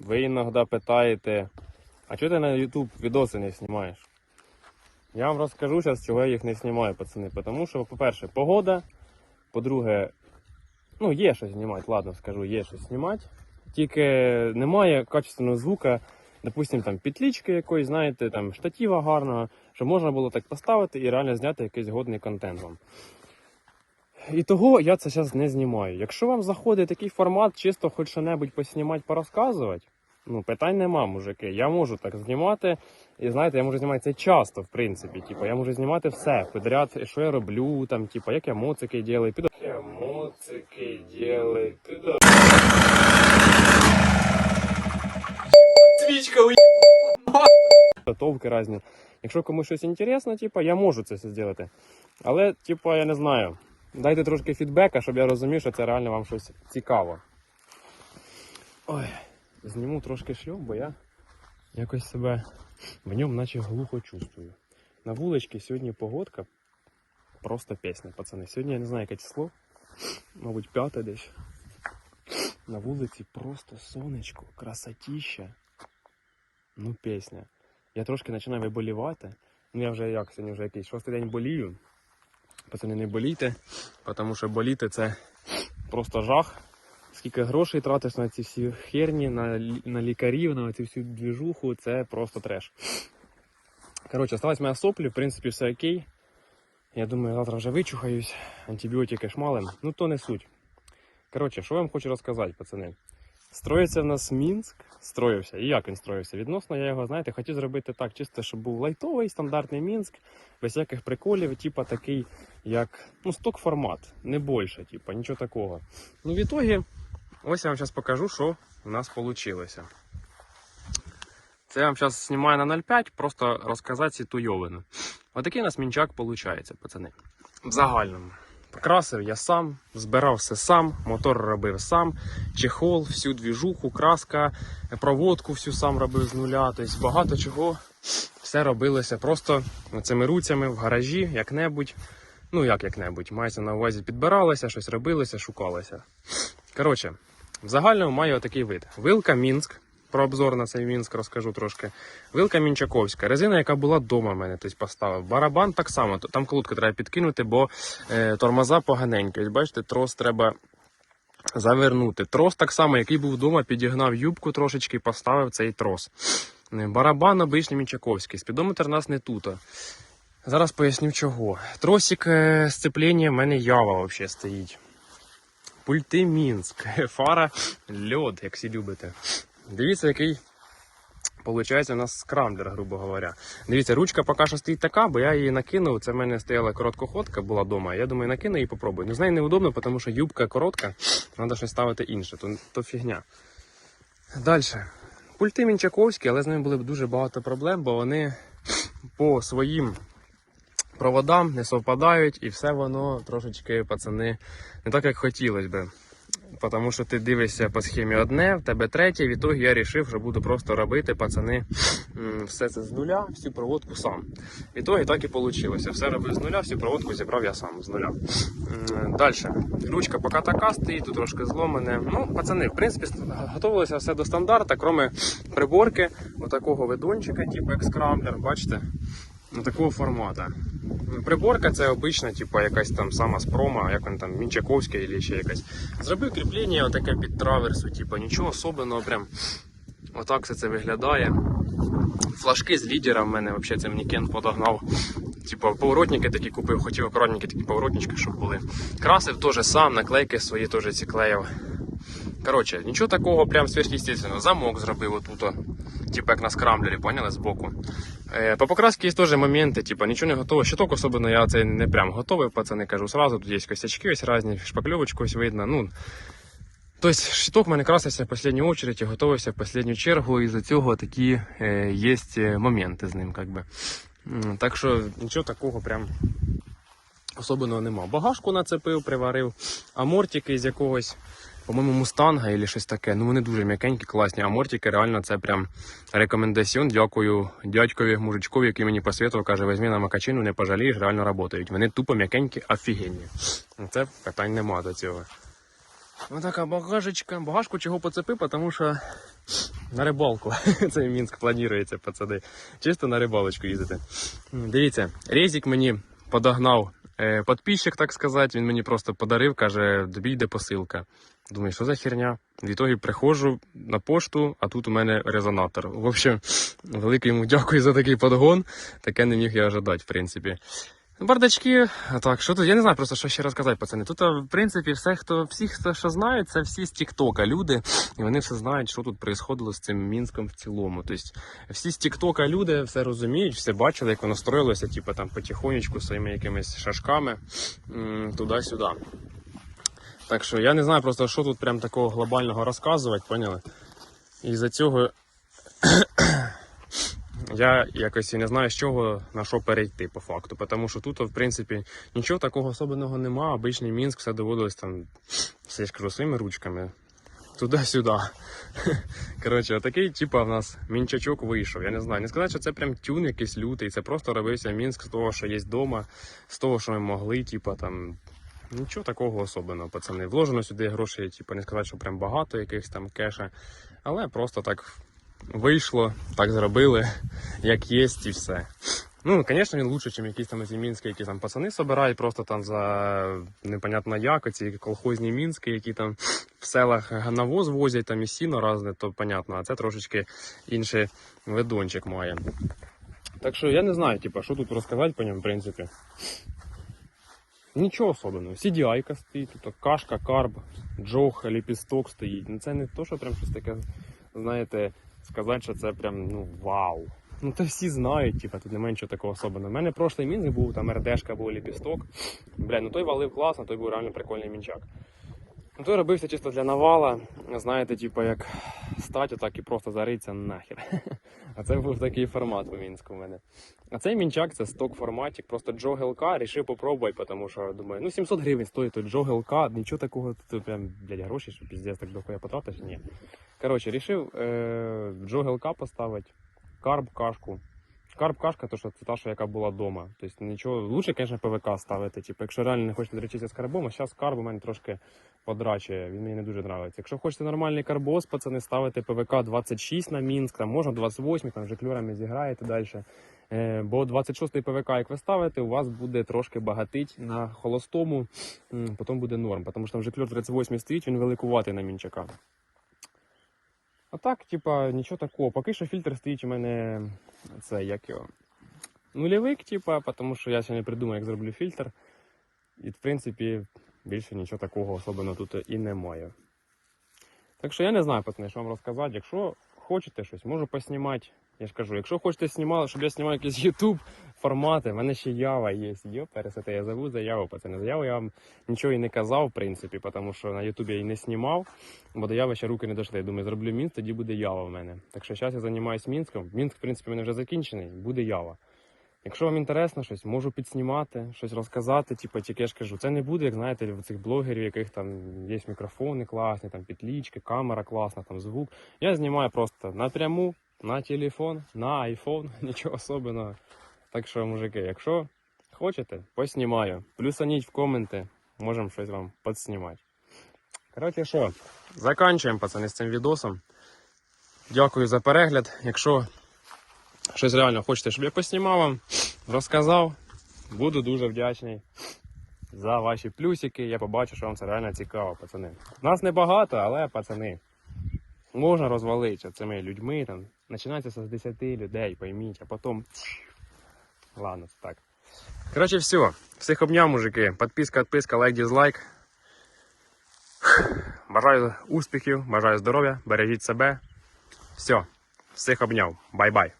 Ви іноді питаєте, а чого ти на YouTube відоси не знімаєш? Я вам розкажу зараз, чого я їх не знімаю, пацани. Тому що, по-перше, погода. По-друге, ну, є що знімати, ладно, скажу, є що знімати. Тільки немає качественного звука, допустим, там петлічки якоїсь, знаєте, там штатива гарного, щоб можна було так поставити і реально зняти якийсь годний контент вам. І того я це зараз не знімаю. Якщо вам заходить такий формат, чисто хоч що-небудь поснімати, порозказувати, ну питань нема, мужики. Я можу так знімати. І знаєте, я можу знімати це часто, в принципі. Типу, я можу знімати все підряд, що я роблю, там, типу, як я моцики ділаю, піду. Я моцики ділаю, піду. Свічка у Готовки різні. Якщо комусь щось інтересно, типу, я можу це все зробити. Але, типу, я не знаю. Дайте трошки фідбека, щоб я розумів, що це реально вам щось цікаво. Ой, зніму трошки шлюб, бо я якось себе в ньому наче глухо чувствую. На вуличці сьогодні погодка. Просто пісня, пацани. Сьогодні я не знаю, яке число. Мабуть, п'яте десь. На вулиці просто сонечко, красотіща. Ну, пісня. Я трошки починаю виболівати. Ну я вже як сьогодні вже якийсь шостий день болію. Пацани, не болійте, тому що боліти це просто жах. Скільки грошей тратиш на ці всі херні, на, на лікарів, на цю всю двіжуху, це просто треш. Коротше, осталась моя соплі, в принципі, все окей. Я думаю, завтра вже вичухаюсь, антибіотики шмалим. Ну то не суть. Коротше, що я вам хочу розказати, пацани. Строїться в нас Мінськ, строївся. І як він строївся? Відносно я його, знаєте, хотів зробити так, чисто, щоб був лайтовий, стандартний Мінськ, без всяких приколів, типа такий, як ну, сток формат, не більше, типа, нічого такого. Ну, в ітогі, ось я вам зараз покажу, що у нас вийшло. Це я вам зараз знімаю на 0,5, просто розказати цю туйовину. Отакий у нас мінчак виходить, пацани. В загальному. Красив я сам, збирав все сам, мотор робив сам, чехол, всю двіжуху, краска, проводку всю сам робив з нуля. Тобто багато чого все робилося просто цими руцями в гаражі, як-небудь. Ну, як як-небудь, мається на увазі підбиралося, щось робилося, шукалося. Коротше, в загальному маю отакий вид. Вилка Мінськ. Про обзор на цей Мінськ розкажу трошки. Вилка Мінчаковська. Резина, яка була вдома в мене, тобто поставив. Барабан так само. Там колодку треба підкинути, бо е, тормоза поганенькі. Бачите, трос треба завернути. Трос так само, який був вдома, підігнав юбку трошечки і поставив цей трос. Е, Барабан обичний Мінчаковський. Спідометр нас не тут. Зараз поясню чого. Тросик е, сцеплення в мене ява взагалі стоїть. Пульти Мінськ, фара льод, як всі любите. Дивіться, який Получається, у нас скрамблер, грубо говоря. Дивіться, ручка поки що стоїть така, бо я її накинув. Це в мене стояла короткоходка, була вдома. Я думаю, накину і попробую. Ну, з нею неудобно, тому що юбка коротка, треба щось ставити інше, то, то фігня. Далі. Пульти Мінчаковські, але з ними були б дуже багато проблем, бо вони по своїм проводам не совпадають, і все воно трошечки, пацани, не так, як хотілося би. Тому що ти дивишся по схемі одне, в тебе третє. В ітогі я вирішив, що буду просто робити, пацани, все це з нуля, всю проводку сам. В ітогі так і вийшло. Все робив з нуля, всю проводку зібрав я сам з нуля. Далі. Ручка поки така стоїть, тут трошки зломане. Ну, пацани, в принципі, готувалося все до стандарту, крім приборки, отакого ведончика, типу як скрамблер, бачите? Такого формату. Приборка це обична, типу, якась там сама з промо, як він там Мінчаковська або ще якась. Зробив кріплення отаке під траверсу, типу, нічого особливого, прям отак все це виглядає. Флажки з лідера в мене взагалі це мені подогнав. Типу, поворотники такі купив, хотів акуратненькі такі поворотнички, щоб були. Красив теж сам, наклейки свої теж ці клеїв. Коротше, нічого такого прям сверхъестественного. Замок зробив отут. Типу як на скрамблері, поняли, збоку. Е, по покрасці є теж моменти, типу, нічого не готово. Щиток особливо я це не прям готовий, пацани кажу сразу. Тут є косячки ось різні, шпакльовочку ось видно. Ну, тобто щиток в мене красився в останню очередь і готувався в останню чергу, і за цього такі е, є моменти з ним. Как би. Так що нічого такого прям особливого нема. Багажку нацепив, приварив, амортики з якогось. По-моєму, мустанга або щось таке. Ну вони дуже м'якенькі, класні. А мортики реально це прям рекомендаціон. Дякую дядькові мужичкові, який мені посвятував, каже, візьми на макачину, не пожалієш, реально працюють. Вони тупо м'якенькі, офігенні. Ну, Це питань нема до цього. Ось така багажечка. Багажку чого поцепив, тому що на рибалку. Це Мінськ планується, пацани. Чисто на рибалочку їздити. Дивіться, Резік мені подогнав е, підписчик, так сказати. Він мені просто подарив, каже, тобі йде посилка. Думаю, що за херня? В ітогі приходжу на пошту, а тут у мене резонатор. В общем, велике йому дякую за такий подгон. Таке не міг я ожидати, в принципі. Бардачки, так, що тут? Я не знаю просто, що ще розказати, пацани. Тут, в принципі, все, хто, всі, хто що знають, це всі з Тіктока люди, і вони все знають, що тут відбувалося з цим Мінськом в цілому. Тобто, всі з Тіктока люди все розуміють, все бачили, як воно строїлося, типу там потихонечку своїми якимись шашками туди-сюди. Так що я не знаю просто, що тут прям такого глобального розказувати, поняли? І за цього я якось не знаю, з чого на що перейти по факту. Тому що тут, в принципі, нічого такого особливого нема. Обичний Мінськ все доводилось там, все ж кажу, своїми ручками. Туди-сюди. Коротше, отакий, типа, в нас мінчачок вийшов. Я не знаю. Не сказати, що це прям тюн якийсь лютий. Це просто робився Мінськ з того, що є вдома, з того, що ми могли, типа там. Нічого такого особливого, пацани. Вложено сюди грошей, типу, не сказати, що прям багато якихось там кеша, але просто так вийшло, так зробили, як є, і все. Ну, звісно, він лучше, ніж якісь там ці мінські, які там пацани собирають просто там за непонятно як, ці колхозні мінські, які там в селах навоз возять там і сіно різне, то понятно, а це трошечки інший видончик має. Так що я не знаю, типу, що тут розказати по ньому, в принципі. Нічого особливого. CDI-ка стоїть, тут кашка, карб, джог, ліпісток стоїть. Ну це не то, що прям щось таке, знаєте, сказати, що це прям ну вау. Ну це всі знають, типа, тут не менше такого особливого. У мене прошлий мінськ був, там РДшка був ліпісток. Бля, ну той валив класно, той був реально прикольний мінчак. Ну той робився чисто для навала, знаєте, типу, як стать отак і просто зариться нахер. А це був такий формат у Мінську в мене. А цей мінчак це сток форматик, просто джогелка, рішив попробувати, тому що думаю, ну 700 гривень стоїть тут джогелка, нічого такого, тут прям, блядь, гроші, що піздець так дохуя потратиш, ні. Коротше, рішив е, джогелка поставити, карб кашку. Карб кашка, то що це та, що яка була вдома. Тобто нічого, лучше, звісно, ПВК ставити. Типу, якщо реально не хочете речитися з карбом, а зараз карб у мене трошки подрачує, він мені не дуже подобається. Якщо хочете нормальний карбоз, пацани, ставите ПВК 26 на Мінськ, там можна 28, там вже клюрами зіграєте далі. Е, бо 26 ПВК, як ви ставите, у вас буде трошки багатить на холостому, потім буде норм, тому що там вже клюр 38 стоїть, він великуватий на мінчака. А так, типа, нічого такого. Поки що фільтр стоїть у мене це як його. Нульовик, типа, тому що я ще не придумав, як зроблю фільтр. І в принципі більше нічого такого особливо тут і немає. Так що я не знаю, пацани, що вам розказати. Якщо хочете щось, можу поснімати. Я ж кажу, якщо хочете знімати, щоб я знімав якісь YouTube формати, в мене ще ява є. Йо, пересете, я забув заяву, пацани. Заяву я вам нічого і не казав, в принципі, тому що на YouTube я її не знімав, бо до яви ще руки не дійшли. Я думаю, зроблю Мінськ, тоді буде ява в мене. Так що зараз я займаюся Мінськом. Мінськ, в принципі, в мене вже закінчений, буде ява. Якщо вам інтересно щось, можу підснімати, щось розказати. Типу, тільки я ж кажу, це не буде, як знаєте, в цих блогерів, яких там є мікрофони класні, там підлічки, камера класна, там звук. Я знімаю просто напряму, на телефон, на айфон, нічого особливого. Так що, мужики, якщо хочете, поснімаю. Плюсаніть в коменти, можемо щось вам підснімати. Коротше, що, заканчуємо, пацани, з цим відосом. Дякую за перегляд. Якщо щось реально хочете, щоб я поснімав вам, розказав, буду дуже вдячний за ваші плюсики. Я побачу, що вам це реально цікаво, пацани. Нас небагато, але пацани. Можна розвалитися цими людьми. Там, починається з 10 людей, пойміть, а потім. Ладно, так. Коротше, все. Всіх обняв, мужики. Підписка, підписка, лайк, дизлайк. Бажаю успіхів, бажаю здоров'я, бережіть себе. Все, всіх обняв. Бай-бай.